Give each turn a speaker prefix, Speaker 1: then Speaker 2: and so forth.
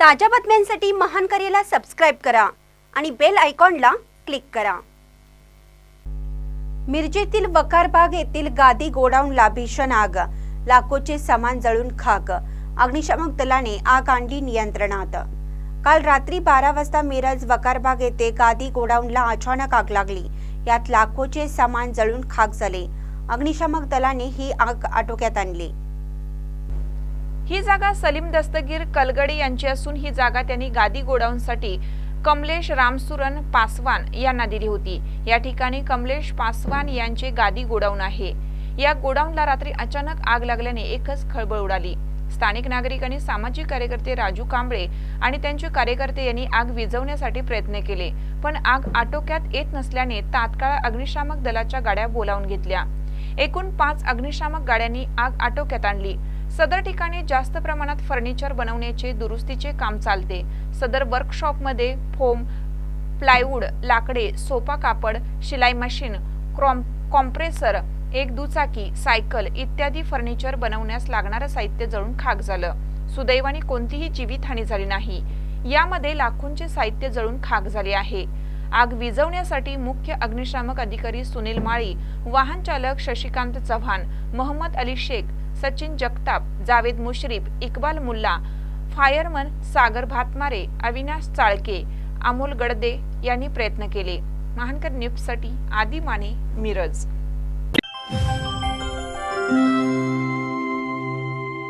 Speaker 1: ताज्या बातम्यांसाठी महान करेला सबस्क्राईब करा आणि बेल आयकॉनला क्लिक करा. मिरजेतील वकारबाग येथील गादी गोडाऊनला भीषण आग. लाखोचे सामान जळून खाक. अग्निशामक दलाने आग आणली नियंत्रणात. काल रात्री बारा वाजता मिरज वकारबाग येथे गादी गोडाऊनला अचानक आग लागली. यात लाखोचे सामान जळून खाक झाले. अग्निशामक दलाने ही आग आटोक्यात आणली.
Speaker 2: ही जागा सलीम दस्तगीर कलगडे यांची असून ही जागा त्यांनी गादी गोडाऊनसाठी कमलेश रामसुरन पासवान यांना दिली होती. या ठिकाणी कमलेश पासवान यांचे गादी गोडाऊन आहे. या गोडाऊनला रात्री अचानक आग लागल्याने एकच खळबळ उडाली. स्थानिक नागरिकांनी सामाजिक कार्यकर्ते राजू कांबळे आणि त्यांचे कार्यकर्ते यांनी आग विझवण्यासाठी प्रयत्न केले पण आग आटोक्यात येत नसल्याने तात्काळ अग्निशामक दलाच्या गाड्या बोलावून घेतल्या. एकूण पाच अग्निशामक गाड्यांनी आग आटोक्यात आणली. सदर ठिकाणी जास्त प्रमाणात फर्निचर बनवण्याचे दुरुस्तीचे काम चालते. सदर वर्कशॉपमध्ये फोम प्लायवूड लाकडे सोफा कापड शिलाई मशीन क्रॉम कॉम्प्रेसर एक दुचाकी सायकल इत्यादी फर्निचर बनवण्यास लागणारं साहित्य जळून खाक झालं. सुदैवाने कोणतीही जीवितहानी झाली नाही. यामध्ये लाखोंचे साहित्य जळून खाक झाले आहे. आग विझवण्यासाठी मुख्य अग्निशामक अधिकारी सुनील माळी वाहन चालक शशिकांत चव्हाण मोहम्मद अली शेख सचिन जगताप जावेद मुश्रीफ इक्बाल मुल्ला फायरमन सागर भातमारे अविनाश चाळके अमोल गडदे यांनी प्रयत्न केले. महानकर न्यूजसाठी आदी माने मिरज.